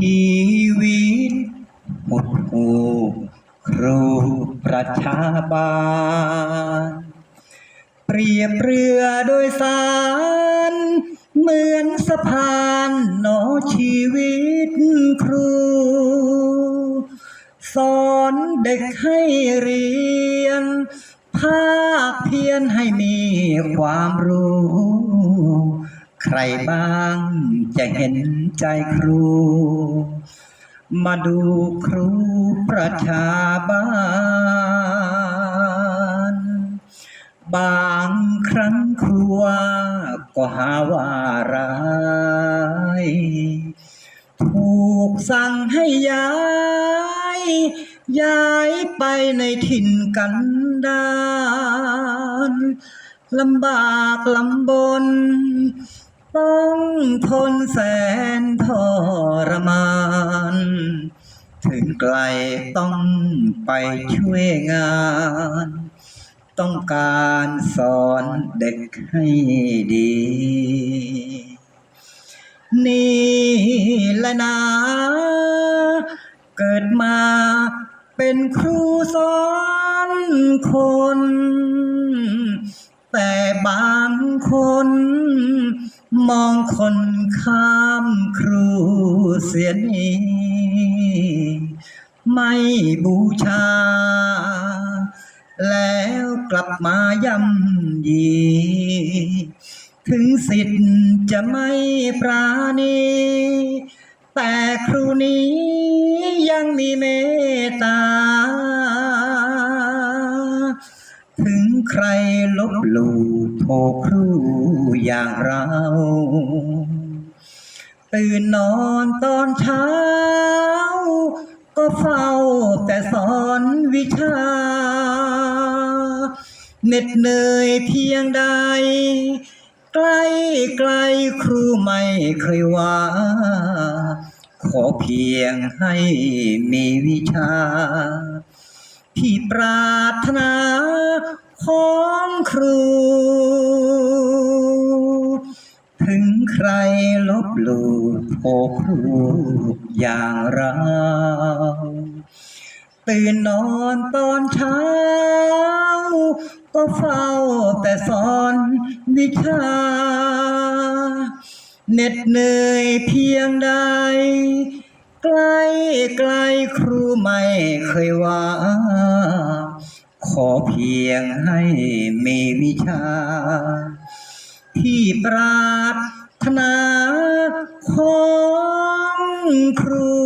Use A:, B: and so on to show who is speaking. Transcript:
A: ชีวิตหดหูครูประชาบาลเปรียบเรือโดยสาร เหมือนสะพานหนอชีวิตครู สอนเด็กให้เรียน ภาคเพียรให้มีความรู้ ใครบ้างจะเห็นใจครู มาดูครูประชาบาลบางครั้งครูว่าก็หาว่าร้ายถูกสั่งให้ย้าย ย้ายไปในถิ่นกันดารลำบากลำบน ต้องทนแสนทรมาน ถึงไกลต้องไปช่วยงาน ต้องการสอนเด็กให้ดี นี่แหละนะเกิดมาเป็นครูสอนคน แต่บางคน มองคนข้ามครูเสียนีไม่บูชา แล้วกลับมาย่ำยี ถึงสิทธิ์จะไม่ปราณี แต่ครูนี้ยังมีเมตตา ใครลบหลู่โทครูอย่างเรา ตื่นนอนตอนเช้า ก็เฝ้าแต่สอนวิชาเหน็ดเหนื่อยเพียงใด ใกล้ไกลครูไม่เคยว่า ขอเพียงให้มีวิชา ที่ปรา ของครู ถึงใครลบหลู่โทษครูอย่างเราตื่นนอนตอนเช้า ก็เฝ้าแต่สอนวิชาเหน็ดเหนื่อยเพียงใดใกล้ไกลครูไม่เคยว่า ขอเพียงให้มีวิชา ที่ปรารถนาของครู